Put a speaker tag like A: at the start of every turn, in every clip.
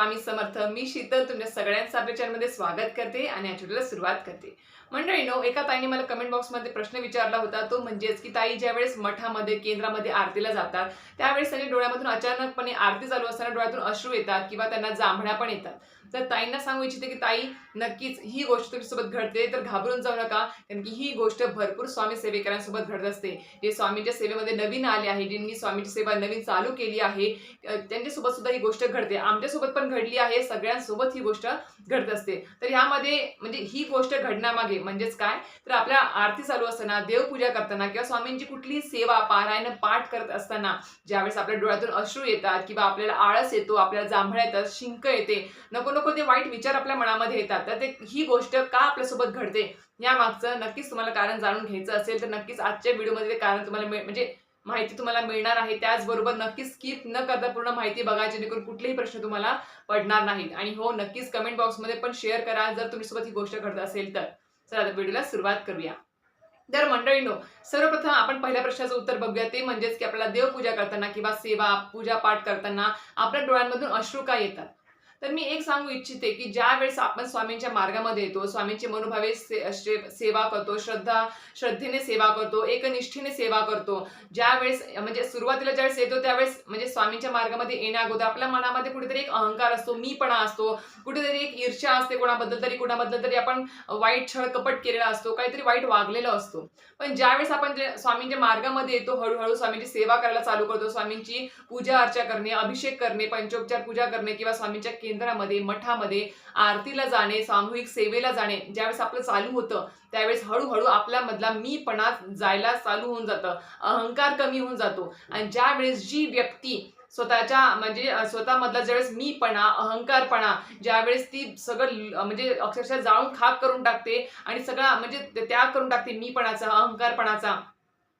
A: स्वामी समर्थ. मी शीतल तुमच्या सगळ्यांचं आपल्या चॅनलमध्ये स्वागत करते आणि या व्हिडिओला सुरुवात करते. मंडळीनो एका ताईने मला कमेंट बॉक्समध्ये प्रश्न विचारला होता. तो म्हणजेच की ताई ज्यावेळेस मठामध्ये केंद्रामध्ये आरतीला जातात त्यावेळेस त्यांच्या डोळ्यामधून अचानकपणे आरती चालू असताना डोळ्यातून अश्रू येतात किंवा त्यांना जांभळ्या पण येतात. तर ताईंना सांगू इच्छिते की ताई नक्कीच ही गोष्ट तुमच्यासोबत घडते तर घाबरून जाऊ नका कारण की ही गोष्ट भरपूर स्वामी सेवेकरांसोबत घडत असते. जे स्वामींच्या सेवेमध्ये नवीन आले आहे ज्यांनी स्वामीची सेवा नवीन चालू केली आहे त्यांच्यासोबत सुद्धा ही गोष्ट घडते. आमच्यासोबत पण घडली आहे सगळ्यांसोबत ही गोष्ट घडत असते. तर ह्यामध्ये म्हणजे ही गोष्ट घडण्यामागे म्हणजेच काय? तर आपल्या आरती चालू असताना देवपूजा करताना किंवा स्वामींची कुठलीही सेवा पारायण पाठ करत असताना ज्यावेळेस आपल्या डोळ्यातून अश्रू येतात किंवा आपल्याला आळस येतो आपल्याला जांभळ्या येतात शिंक येते नको नको ते वाईट विचार आपल्या मनामध्ये येतात तर ते ही गोष्ट का आपल्यासोबत घडते? या मागचं नक्कीच तुम्हाला कारण जाणून घ्यायचं असेल तर नक्कीच आजच्या व्हिडिओमध्ये ते कारण तुम्हाला म्हणजे माहिती तुम्हाला मिळणार आहे. त्याचबरोबर नक्कीच स्किप न करता पूर्ण माहिती बघा जेणेकरून कुठलेही प्रश्न तुम्हाला पडणार नाहीत. आणि हो नक्कीच कमेंट बॉक्समध्ये पण शेअर करा जर तुमच्यासोबत ही गोष्ट घडत असेल तर. चला तर व्हिडिओला सुरुवात करूया. तर मंडळीनो सर्वप्रथम आपण पहिल्या प्रश्नाचं उत्तर बघूया. ते म्हणजेच की आपल्याला देवपूजा करताना किंवा सेवा पूजा पाठ करताना आपल्या डोळ्यांमधून अश्रू का येतात? तर मी एक सांगू इच्छिते की ज्या वेळेस आपण स्वामींच्या मार्गामध्ये येतो स्वामींची मनोभावे से- सेवा करतो श्रद्धा श्रद्धेने सेवा करतो एकनिष्ठेने सेवा करतो ज्या वेळेस म्हणजे सुरुवातीला ज्यावेळेस येतो त्यावेळेस म्हणजे स्वामींच्या मार्गामध्ये येण्या अगोदर आपल्या मनामध्ये कुठेतरी एक अहंकार असतो मीपणा असतो कुठेतरी एक ईर्ष्या असते कोणाबद्दल तरी कोणाबद्दल तरी आपण वाईट छळ कपट केलेला असतो काहीतरी वाईट वागलेला असतो. पण ज्यावेळेस आपण स्वामींच्या मार्गामध्ये येतो हळूहळू स्वामींची सेवा करायला चालू करतो स्वामींची पूजा अर्चा करणे अभिषेक करणे पंचोपचार पूजा करणे किंवा स्वामींच्या केंद्रामध्ये मठामध्ये आरतीला जाणे सामूहिक सेवेला जाणे ज्यावेळेस आपलं चालू होतं त्यावेळेस हळूहळू आपल्यामधला मीपणा जायला चालू होऊन जातं. अहंकार कमी होऊन जातो. आणि ज्यावेळेस जी व्यक्ती स्वतःच्या म्हणजे स्वतःमधला ज्यावेळेस मीपणा अहंकारपणा ज्यावेळेस ती सगळं म्हणजे अक्षरशः जाळून खाक करून टाकते आणि सगळा म्हणजे त्याग करून टाकते मीपणाचा अहंकारपणाचा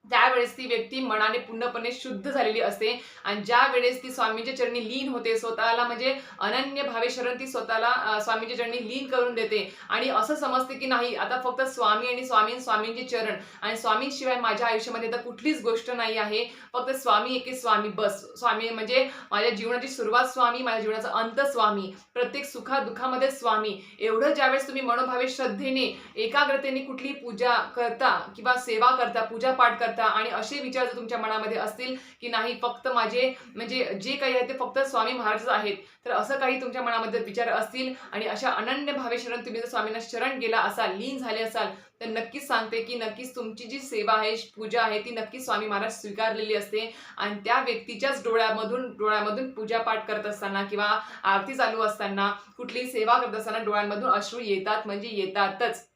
A: त्यावेळेस ती व्यक्ती मनाने पूर्णपणे शुद्ध झालेली असते. आणि ज्या वेळेस ती स्वामींच्या चरणी लीन होते स्वतःला म्हणजे अनन्य भावे शरण ती स्वतःला स्वामीच्या स्वामींच्या चरणी लीन करून देते. आणि असं समजते की नाही आता फक्त स्वामी आणि स्वामी स्वामींचे चरण आणि स्वामींशिवाय माझ्या आयुष्यामध्ये तर कुठलीच गोष्ट नाही आहे. फक्त स्वामी एके स्वामी बस. स्वामी म्हणजे माझ्या जीवनाची सुरुवात स्वामी माझ्या जीवनाचा अंत स्वामी. प्रत्येक सुखा दुःखामध्ये स्वामी. एवढं ज्यावेळेस तुम्ही मनोभावे श्रद्धेने एकाग्रतेने कुठली पूजा करता किंवा सेवा करता पूजा पाठ करता आणि असे विचार जर तुमच्या मनामध्ये असतील की नाही फक्त माझे म्हणजे जे काही आहे ते फक्त स्वामी महाराज आहेत तर असं काही तुमच्या मनामध्ये विचार असतील आणि अशा अनन्य भावे शरण तुम्ही जर स्वामींना शरण गेला असाल लीन झाले असाल तर नक्कीच सांगते की नक्कीच तुमची जी सेवा आहे पूजा आहे ती नक्कीच स्वामी महाराज स्वीकारलेली असते. आणि त्या व्यक्तीच्याच डोळ्यामधून डोळ्यामधून पूजा पाठ करत असताना किंवा आरती चालू असताना कुठलीही सेवा करत असताना डोळ्यांमधून अश्रू येतात म्हणजे येतातच.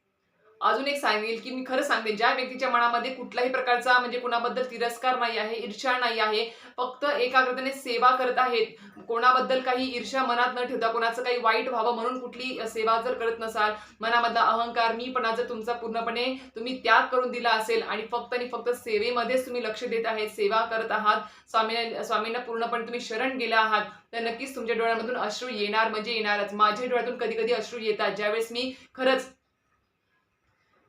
A: अजून एक सांगेल की मी खरं सांगते ज्या व्यक्तीच्या मनामध्ये कुठल्याही प्रकारचा म्हणजे कुणाबद्दल तिरस्कार नाही आहे ईर्ष्या नाही आहे फक्त एकाग्रतेने सेवा करत आहेत कोणाबद्दल काही ईर्ष्या मनात न ठेवता कोणाचं काही वाईट व्हावं म्हणून कुठली सेवा जर करत नसाल मनामधला अहंकार मीपणा जर तुमचा पूर्णपणे तुम्ही त्याग करून दिला असेल आणि फक्त आणि फक्त सेवेमध्येच तुम्ही लक्ष देत आहेत सेवा करत आहात स्वामी स्वामींना पूर्णपणे तुम्ही शरण गेला आहात तर नक्कीच तुमच्या डोळ्यामधून अश्रू येणार म्हणजे येणारच. माझ्या डोळ्यातून कधी कधी अश्रू येतात ज्यावेळेस मी खरंच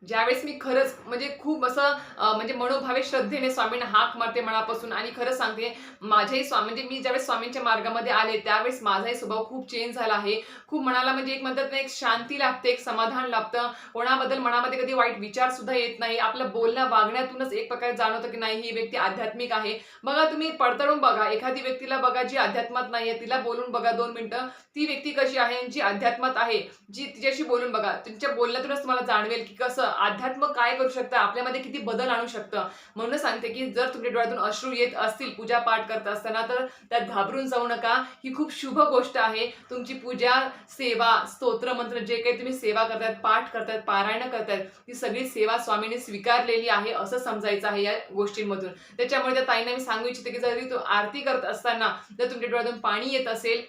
A: ज्यावेळेस मी खरंच म्हणजे खूप असं म्हणजे मनोभावे श्रद्धेने स्वामींना हाक मारते मनापासून आणि खरंच सांगते माझ्याही स्वामी म्हणजे मी ज्यावेळेस स्वामींच्या मार्गामध्ये आले त्यावेळेस माझाही स्वभाव खूप चेंज झाला आहे. खूप मनाला म्हणजे एक म्हणतात ना एक शांती लागते एक समाधान लाभतं. कोणाबद्दल मनामध्ये कधी वाईट विचार सुद्धा येत नाही. आपलं बोलण्या वागण्यातूनच एक प्रकारे जाणवतं की नाही ही व्यक्ती आध्यात्मिक आहे. बघा तुम्ही पडताळून बघा. एखादी व्यक्तीला बघा जी अध्यात्मात नाही आहे तिला बोलून बघा दोन मिनिटं. ती व्यक्ती कशी आहे जी अध्यात्मात आहे जी तिच्याशी बोलून बघा. तुमच्या बोलण्यातूनच तुम्हाला जाणवेल की कसं अध्यात्म काय करू शकतं? आपल्यामध्ये किती बदल आणू शकतं? म्हणून सांगते की जर तुमच्या डोळ्यातून अश्रू येत असतील पूजा पाठ करत असताना तर त्यात घाबरून जाऊ नका. ही खूप शुभ गोष्ट आहे. तुमची पूजा सेवा स्तोत्र मंत्र जे काही तुम्ही सेवा करतायत पाठ करतायत पारायण करतायत ती सगळी सेवा स्वामीने स्वीकारलेली आहे असं समजायचं आहे या गोष्टींमधून. त्याच्यामुळे त्या ताईंना मी सांगू इच्छिते की जरी तू आरती करत असताना जर तुमच्या डोळ्यातून पाणी येत असेल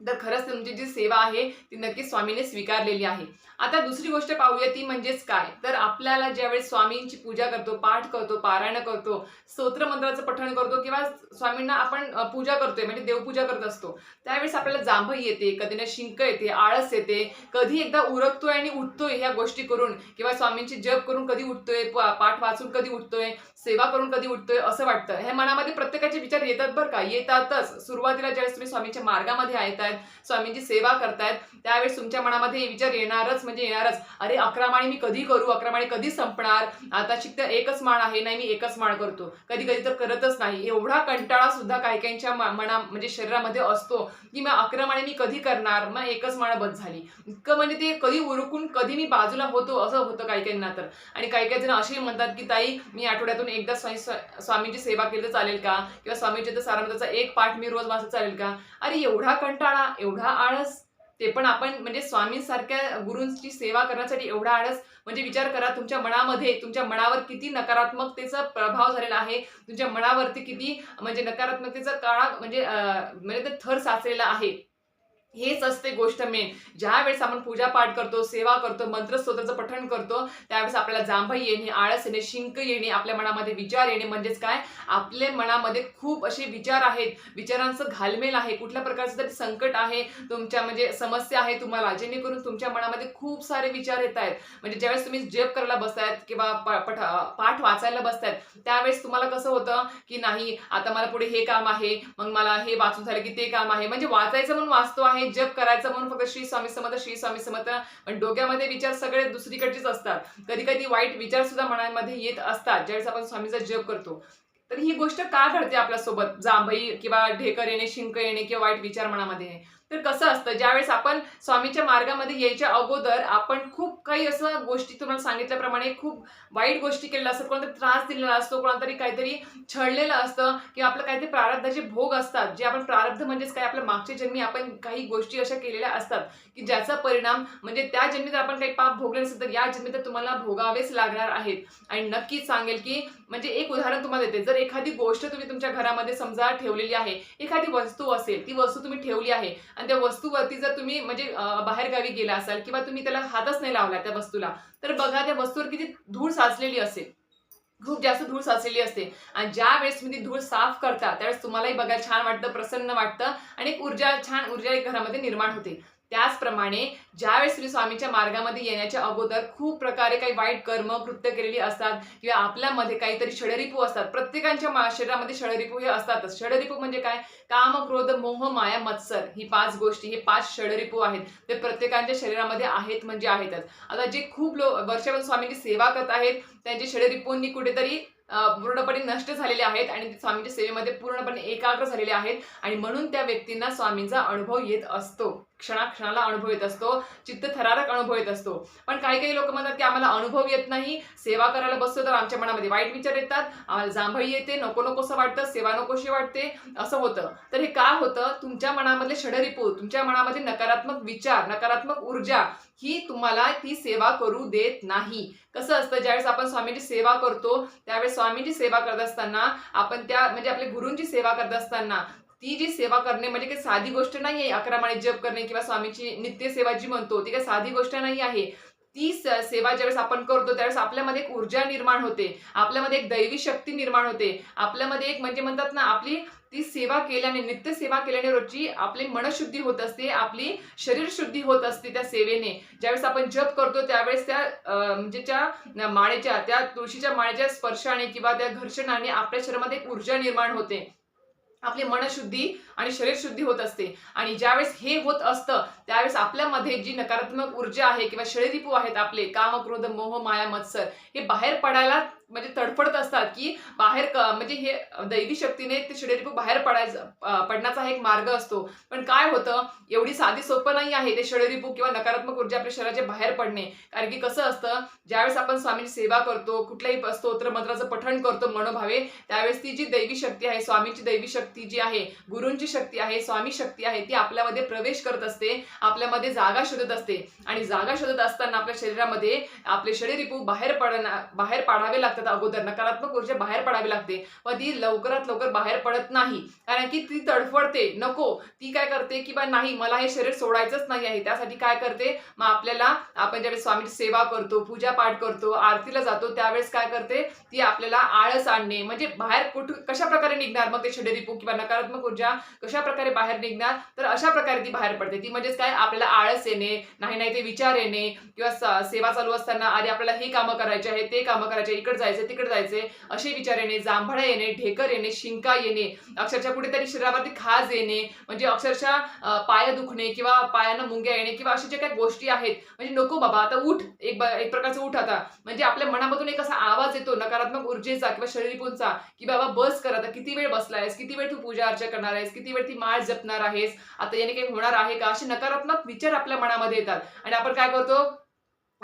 A: तर खरंच तुमची जी सेवा आहे ती नक्कीच स्वामीने स्वीकारलेली आहे. आता दुसरी गोष्ट पाहूया ती म्हणजेच काय? तर आपल्याला ज्यावेळेस स्वामींची पूजा करतो पाठ करतो पारायण करतो स्तोत्रमंत्राचं पठण करतो किंवा स्वामींना आपण पूजा करतोय म्हणजे देवपूजा करत असतो त्यावेळेस आपल्याला जांभई येते कधी ना शिंक येते आळस येते कधी एकदा उरकतोय आणि उठतोय ह्या गोष्टी करून किंवा स्वामींची जप करून कधी उठतोय पाठ वाचून कधी उठतोय सेवा करून कधी उठतोय असं वाटतं. हे मनामध्ये प्रत्येकाचे विचार येतात बरं का? येतातच. सुरुवातीला ज्यावेळेस तुम्ही स्वामींच्या मार्गामध्ये येत आहेत स्वामींची सेवा करतायत त्यावेळेस तुमच्या मनामध्ये हे विचार येणारच. म्हणजे म्हणजे येणारच. अरे अकरा माळी मी कधी करू? अकरा माळी कधी संपणार? आता शिकता एकच माळ आहे नाही मी एकच माळ करतो. कधी कधी तर करतच नाही. एवढा कंटाळा सुद्धा काही काहींच्या मना म्हणजे शरीरामध्ये असतो की मग अकरा माळी मी कधी करणार? मग एकच माळ बद झाली. इतकं म्हणजे ते कधी उरकून कधी मी बाजूला होतो असं होतं काही काहींना तर. आणि काही काही जण असेही म्हणतात की ताई मी आठवड्यातून एकदा स्वामी स्वामींची सेवा केली तर चालेल का? किंवा स्वामीचे तर सारामृताचा एक पाठ मी रोज वाचत चालेल का? अरे एवढा कंटाळा एवढा आळस. ते पण आपण म्हणजे स्वामींसारख्या गुरूंची सेवा करण्यासाठी एवढा आळस म्हणजे विचार करा तुमच्या मनामध्ये तुमच्या मनावर किती नकारात्मकतेचा प्रभाव झालेला आहे तुमच्या मनावरती किती म्हणजे नकारात्मकतेचा काळा म्हणजे म्हणजे ते थर साचलेला आहे. हेच असते गोष्ट मेन ज्या वेळेस आपण पूजा पाठ करतो सेवा करतो मंत्रस्तोत्राचं पठण करतो त्यावेळेस आपल्याला जांभई येणे आळस येणे शिंक येणे आपल्या मनामध्ये विचार येणे म्हणजेच काय? आपल्या मनामध्ये खूप असे विचार आहेत. विचारांचं घालमेल आहे. कुठल्या प्रकारचं तरी संकट आहे तुमच्या म्हणजे समस्या आहे तुम्हाला जेणेकरून तुमच्या मनामध्ये खूप सारे विचार येत आहेत. म्हणजे ज्यावेळेस तुम्ही जप करायला बसतायत किंवा प- पठ पाठ वाचायला बसतायत त्यावेळेस तुम्हाला कसं होतं की नाही आता मला पुढे हे काम आहे मग मला हे वाचून झालं की ते काम आहे. म्हणजे वाचायचं म्हणून वाचतो आहे जप करायचं म्हणून फक्त श्री स्वामी समर्थ श्री स्वामी समर्थ. पण डोक्यामध्ये विचार सगळे दुसरीकडचेच असतात. कधी कधी वाईट विचार सुद्धा मनामध्ये येत असतात. ज्यावेळेस आपण स्वामीचा जप करतो. तर ही गोष्ट का घडते आपल्यासोबत? जांभई किंवा ढेकर येणे शिंक येणे किंवा वाईट विचार मनामध्ये येणे. तर कसं असतं? ज्यावेळेस आपण स्वामीच्या मार्गामध्ये यायच्या अगोदर आपण काही असं गोष्टी तुम्हाला सांगितल्याप्रमाणे खूप वाईट गोष्टी केलेल्या असतात. कोणाला त्रास दिलेला असतो कोणाला तरी काहीतरी छळलेलं असतं किंवा आपलं काहीतरी प्रारब्धाचे भोग असतात. जे आपण प्रारब्ध म्हणजेच काय? आपल्या मागच्या जन्मी आपण काही गोष्टी अशा केलेल्या असतात की ज्याचा परिणाम म्हणजे त्या जन्मी जर आपण काही पाप भोगले नसेल तर या जन्मी तर तुम्हाला भोगावेच लागणार आहेत. आणि नक्कीच सांगेल की म्हणजे एक उदाहरण तुम्हाला देते. जर एखादी गोष्ट तुम्ही तुमच्या घरामध्ये समजा ठेवलेली आहे एखादी वस्तू असेल ती वस्तू तुम्ही ठेवली आहे आणि त्या वस्तूवरती जर तुम्ही म्हणजे बाहेरगावी गेला असाल किंवा तुम्ही त्याला हातच नाही लावला त्या वस्तूला. तर बघा त्या वस्तूवर किती धूळ साचलेली असेल. खूप जास्त धूळ साचलेली असते. आणि ज्या वेळेस तुम्ही ती धूळ साफ करता त्यावेळेस तुम्हालाही बघायला छान वाटतं प्रसन्न वाटतं आणि एक ऊर्जा छान ऊर्जा एक घरामध्ये निर्माण होते. त्याचप्रमाणे ज्यावेळेस तुम्ही स्वामीच्या मार्गामध्ये येण्याच्या अगोदर खूप प्रकारे काही वाईट कर्म कृत्य केलेली असतात किंवा आपल्यामध्ये काहीतरी षडरिपू असतात. प्रत्येकांच्या मा- शरीरामध्ये षडरिपू हे असतातच. षडरिपू म्हणजे काय? काम क्रोध मोह माया मत्सर. ही पाच गोष्टी हे पाच षडरिपू आहेत. ते प्रत्येकांच्या शरीरामध्ये आहेत म्हणजे आहेतच. आता जे खूप लोक वर्षापासून स्वामींची सेवा करत आहेत त्यांचे षडरिपूंनी कुठेतरी पूर्णपणे नष्ट झालेले आहेत आणि ते स्वामींच्या सेवेमध्ये पूर्णपणे एकाग्र झालेले आहेत आणि म्हणून त्या व्यक्तींना स्वामींचा अनुभव येत असतो. क्षणाक्षणाला अनुभव येत असतो चित्त थरारक अनुभव येत असतो. पण काही काही लोक म्हणतात की आम्हाला अनुभव येत नाही सेवा करायला बसतो तर आमच्या मनामध्ये वाईट विचार येतात आम्हाला जांभई येते नको नकोसं वाटतं सेवा नकोशी वाटते असं होतं. तर हे का होतं? तुमच्या मनामधले षडरिपू तुमच्या मनामध्ये नकारात्मक विचार नकारात्मक ऊर्जा ही तुम्हाला ती सेवा करू देत नाही. कसं असतं ज्यावेळेस आपण स्वामींची सेवा करतो त्यावेळेस स्वामींची सेवा करत असताना आपण त्या म्हणजे आपल्या गुरूंची सेवा करत असताना ती जी सेवा करणे म्हणजे काही साधी गोष्ट नाही आहे अकरा माळे जप करणे किंवा स्वामीची नित्य सेवा जी म्हणतो ती काही साधी गोष्ट नाही आहे. ती सेवा ज्यावेळेस आपण करतो त्यावेळेस आपल्यामध्ये एक ऊर्जा निर्माण होते. आपल्यामध्ये एक दैवी शक्ती निर्माण होते. आपल्यामध्ये एक म्हणजे म्हणतात ना आपली ती सेवा केल्याने नित्य सेवा केल्याने रोजची आपली मनशुद्धी होत असते आपली शरीर शुद्धी होत असते त्या सेवेने. ज्यावेळेस आपण जप करतो त्यावेळेस त्या म्हणजे त्या माळेच्या त्या तुळशीच्या माळेच्या स्पर्शाने किंवा त्या घर्षणाने आपल्या शरीरामध्ये एक ऊर्जा निर्माण होते. आपली मनशुद्धी आणि शरीर शुद्धी होत असते. आणि ज्यावेळेस हे होत असतं त्यावेळेस आपल्यामध्ये जी नकारात्मक ऊर्जा आहे किंवा शरीरिपू आहेत आपले काम क्रोध मोह माया मत्सर हे बाहेर पडायला म्हणजे तडफडत असतात की बाहेर म्हणजे हे दैवी शक्तीने ते शरीरिपू बाहेर पडायचं पडण्याचा हा एक मार्ग असतो. पण काय होतं? एवढी साधी सोपं नाही आहे ते षडरिपू किंवा नकारात्मक ऊर्जा आपल्या शरीराचे बाहेर पडणे. कारण की कसं असतं? ज्यावेळेस आपण स्वामींची सेवा करतो कुठल्याही स्तोत्र मंत्राचं पठण करतो मनोभावे त्यावेळेस ती जी दैवी शक्ती आहे स्वामीची दैवी शक्ती जी आहे गुरूंची शक्ती आहे स्वामी शक्ती आहे ती आपल्यामध्ये प्रवेश करत असते आपल्यामध्ये जागा शोधत असते. आणि जागा शोधत असताना आपल्या शरीरामध्ये आपले शरीरिपू बाहेर पडना बाहेर पाडावे लागतात. अगोदर. नकारात्मक ऊर्जा बाहेर पडावी लागते. व ती लवकरात लवकर बाहेर पडत नाही. कारण की ती तडफडते. नको. ती काय करते की बा नाही मला हे शरीर सोडायचंच नाही आहे. त्यासाठी काय करते? मग आपल्याला आपण ज्यावेळेस स्वामीची सेवा करतो पूजा पाठ करतो आरतीला जातो त्यावेळेस काय करते? ती आपल्याला आळस आणणे. म्हणजे बाहेर कुठं कशा प्रकारे निघणार? मग ते षडरिपू किंवा नकारात्मक ऊर्जा कशा प्रकारे बाहेर निघणार? तर अशा प्रकारे ती बाहेर पडते. ती म्हणजेच काय? आपल्याला आळस येणे नाही नाही ते विचार येणे किंवा सेवा चालू असताना अरे आपल्याला हे कामं करायचे आहे ते कामं करायचे इकडे जायचं तिकडे जायचे असे विचार येणे जांभळा येणे ढेकर येणे शिंका येणे अक्षरशः कुठेतरी शरीरावरती खाज येणे म्हणजे अक्षरशः पाय दुखणे किंवा पायानं मुंग्या येणे किंवा अशा ज्या काही गोष्टी आहेत म्हणजे नको बाबा आता उठ एक एक प्रकारचं उठ आता. म्हणजे आपल्या मनामधून एक असा आवाज येतो नकारात्मक ऊर्जेचा किंवा शरीरपूंचा की बाबा बस कर आता किती वेळ बसलायस किती वेळ तू पूजा अर्चा करणार आहेस किती वेळ ती माळ जपणार आहेस आता याने काही होणार आहे का असे नकारात्मक विचार आपल्या मनामध्ये येतात. आणि आपण काय करतो?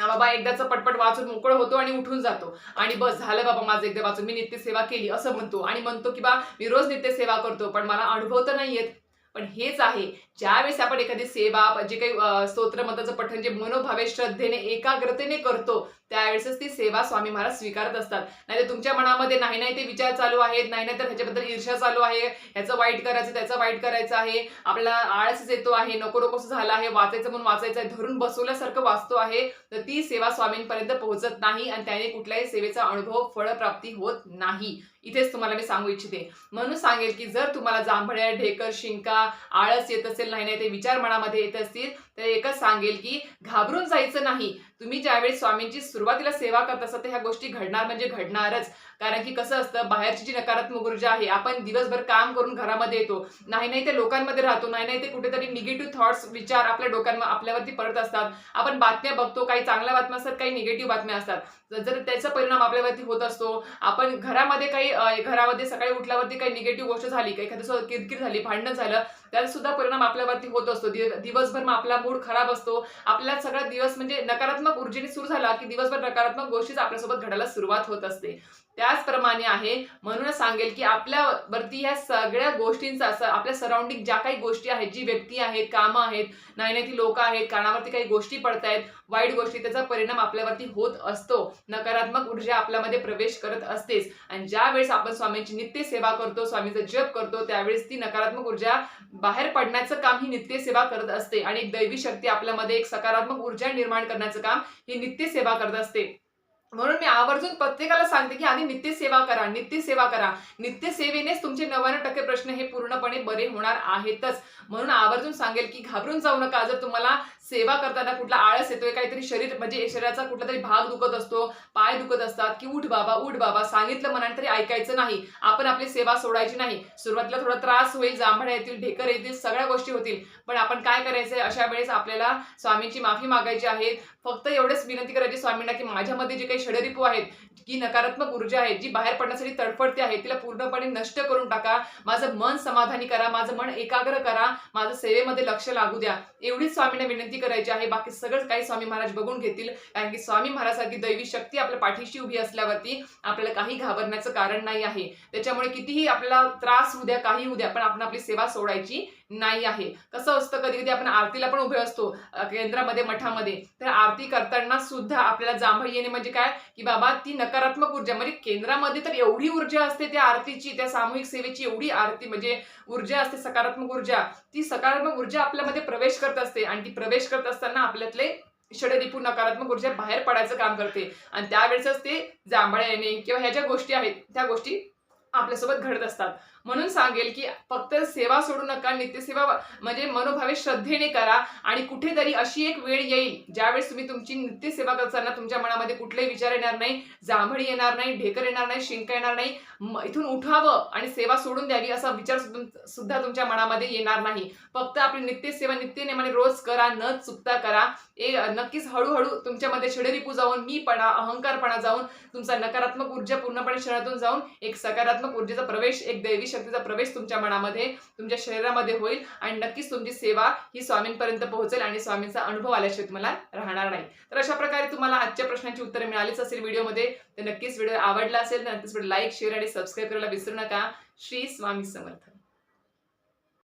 A: बाबा एकदाच पटपट वाचून मोकळ होतो आणि उठून जातो. आणि बस झालं बाबा माझं एकदा वाचून. मी नित्य सेवा केली असं म्हणतो. आणि म्हणतो की बा मी रोज नित्य सेवा करतो पण मला अनुभव तर नाही येत पण हेच आहे ज्यावेळेस आपण एखादी सेवा जे काही अं, स्तोत्र पठण जे मनोभावे श्रद्धेने एकाग्रतेने करतो त्यावेळेसच ती सेवा स्वामी महाराज स्वीकारत असतात. नाही तर तुमच्या मनामध्ये नाही नाही ते विचार चालू आहेत नाही नाही तर ह्याच्याबद्दल ईर्ष्या चालू आहे ह्याचं वाईट करायचं त्याचं वाईट करायचं आहे आपल्याला आळस येतो आहे नको नकोस झालं आहे वाचायचं म्हणून वाचायचं आहे धरून बसवल्यासारखं वाचतो आहे तर ती सेवा स्वामींपर्यंत पोहोचत नाही आणि त्याने कुठल्याही सेवेचा अनुभव फळप्राप्ती होत नाही. इथेच तुम्हाला मी सांगू इच्छिते. म्हणून सांगेल की जर तुम्हाला जांभळ्या ढेकर शिंका आळस येत असेल नाही नाही ते विचार मनामध्ये येत असतील तर एकच सांगेल की घाबरून जायचं नाही. तुम्ही ज्यावेळी स्वामींची सुरुवातीला सेवा करत असता तर ह्या गोष्टी घडणार म्हणजे घडणारच. कारण की कसं असतं बाहेरची जी नकारात्मक ऊर्जा आहे आपण दिवसभर काम करून घरामध्ये येतो. नाही नाही ते लोकांमध्ये राहतो नाही नाही ते कुठेतरी निगेटिव्ह थॉट्स विचार आपल्या डोक्यांमध्ये आपल्यावरती पडत असतात. आपण बातम्या बघतो काही चांगल्या बातम्या असतात काही निगेटिव्ह बातम्या असतात. जर- त्याचा परिणाम आपल्यावरती होत असतो आपण घरामध्ये काही घरामध्ये सकाळी उठल्यावरती काही निगेटिव्ह गोष्ट झाली काही एखाद्या किरकिर झाली भांडण झालं त्याचा सुद्धा परिणाम आपल्यावरती होत असतो. दिव- दिवसभर मग आपला मूड खराब असतो. आपला सगळा दिवस म्हणजे नकारात्मक ऊर्जेने सुरू झाला की दिवसभर नकारात्मक गोष्टीच आपल्यासोबत घडायला सुरुवात होत असते. त्याचप्रमाणे आहे म्हणूनच सांगेल की आपल्यावरती ह्या सगळ्या गोष्टींचा आपल्या सराउंडिंग ज्या काही गोष्टी आहेत जी व्यक्ती आहेत कामं आहेत नाही नाही ती लोक आहेत कानावरती काही गोष्टी पडतायत वाईट गोष्टी त्याचा परिणाम आपल्यावरती होत असतो. नकारात्मक ऊर्जा आपल्यामध्ये प्रवेश करत असतेच. आणि ज्या वेळेस आपण स्वामींची नित्य सेवा करतो स्वामीचा जप करतो त्यावेळेस ती नकारात्मक ऊर्जा बाहेर पडण्याचं काम ही नित्य सेवा करत असते. आणि एक दैवी शक्ती आपल्यामध्ये एक सकारात्मक ऊर्जा निर्माण करण्याचं काम ही नित्य सेवा करत असते. म्हणून मी आवर्जून प्रत्येकाला सांगते की आधी नित्य सेवा करा नित्य सेवा करा. नित्य सेवेनेच तुमचे नव्याण्णव टक्के प्रश्न हे पूर्णपणे बरे होणार आहेतच. म्हणून आवर्जून सांगेल की घाबरून जाऊ नका. जर तुम्हाला सेवा करताना कुठला आळस येतोय काहीतरी शरीर म्हणजे शरीराचा कुठला तरी भाग दुखत असतो पाय दुखत असतात की उठ बाबा उठ बाबा सांगितलं म्हणाल तरी ऐकायचं नाही. आपण आपली सेवा सोडायची नाही. सुरुवातीला थोडा त्रास होईल जांभळ्या येतील ढेकर येतील सगळ्या गोष्टी होतील. पण आपण काय करायचंय? अशा वेळेस आपल्याला स्वामींची माफी मागायची आहे. फक्त एवढेच विनंती करायची स्वामींना की माझ्यामध्ये जे काही षडरिपू आहेत की नकारात्मक ऊर्जा आहे जी बाहेर पडण्यासाठी तडफडते आहे तिला पूर्णपणे नष्ट करून टाका. माझं मन समाधानी करा माझं मन एकाग्र करा माझं सेवेमध्ये लक्ष लागू द्या. एवढीच स्वामींना विनंती करायची आहे. बाकी सगळं काही स्वामी महाराज बघून घेतील. कारण की स्वामी महाराजांची दैवी शक्ती आपल्या पाठीशी उभी असल्यावरती आपल्याला काही घाबरण्याचं कारण नाही आहे. त्याच्यामुळे कितीही आपल्याला त्रास होऊ द्या काही होऊ द्या पण आपण आपली सेवा सोडायची नाही आहे. कसं असतं कधी कधी आपण आरतीला पण उभे असतो केंद्रामध्ये मठामध्ये. तर आरती करताना सुद्धा आपल्याला जांभळी येणे म्हणजे काय? की बाबा ती नकारात्मक ऊर्जा. म्हणजे केंद्रामध्ये तर एवढी ऊर्जा असते त्या आरतीची त्या सामूहिक सेवेची एवढी आरती. म्हणजे ऊर्जा असते सकारात्मक ऊर्जा. ती सकारात्मक ऊर्जा आपल्यामध्ये प्रवेश करत असते. आणि ती प्रवेश करत असताना आपल्यातले षडरिपू नकारात्मक ऊर्जा बाहेर पडायचं काम करते. आणि त्यावेळेसच ते जांभळ्या येणे किंवा ह्या ज्या गोष्टी आहेत त्या गोष्टी आपल्यासोबत घडत असतात. म्हणून सांगेल की फक्त सेवा सोडू नका नित्यसेवा म्हणजे मनोभावे श्रद्धेने करा आणि कुठेतरी अशी एक वेळ येईल ज्यावेळेस तुम्ही तुमची नित्यसेवा करताना तुमच्या मनामध्ये कुठलेही विचार येणार नाही जांभळी येणार नाही ढेकर येणार नाही शिंका येणार नाही इथून उठावं आणि सेवा सोडून द्यावी असा विचार सुद्धा- तुमच्या मनामध्ये येणार नाही. फक्त आपली नित्यसेवा नित्यनेमाने रोज करा न चुकता करा. ए नक्कीच हळूहळू तुमच्यामध्ये षडरिपू जाऊन मीपणा अहंकारपणा जाऊन तुमचा नकारात्मक ऊर्जा पूर्णपणे शरीरातून जाऊन एक सकारात्मक सकारात्मक ऊर्जेचा प्रवेश एक दैवी शक्तीचा प्रवेश तुमच्या मनामध्ये तुमच्या शरीरामध्ये होईल आणि नक्कीच तुमची सेवा ही स्वामींपर्यंत पोहोचेल आणि स्वामींचा अनुभव आल्याशिवाय तुम्हाला राहणार नाही. तर अशा प्रकारे तुम्हाला आजच्या प्रश्नांची उत्तरे मिळालीच असेल व्हिडिओमध्ये तर नक्कीच व्हिडिओ आवडला असेल तर नक्कीच व्हिडिओ लाईक शेअर आणि सबस्क्राईब करायला विसरू नका. श्री स्वामी समर्थ.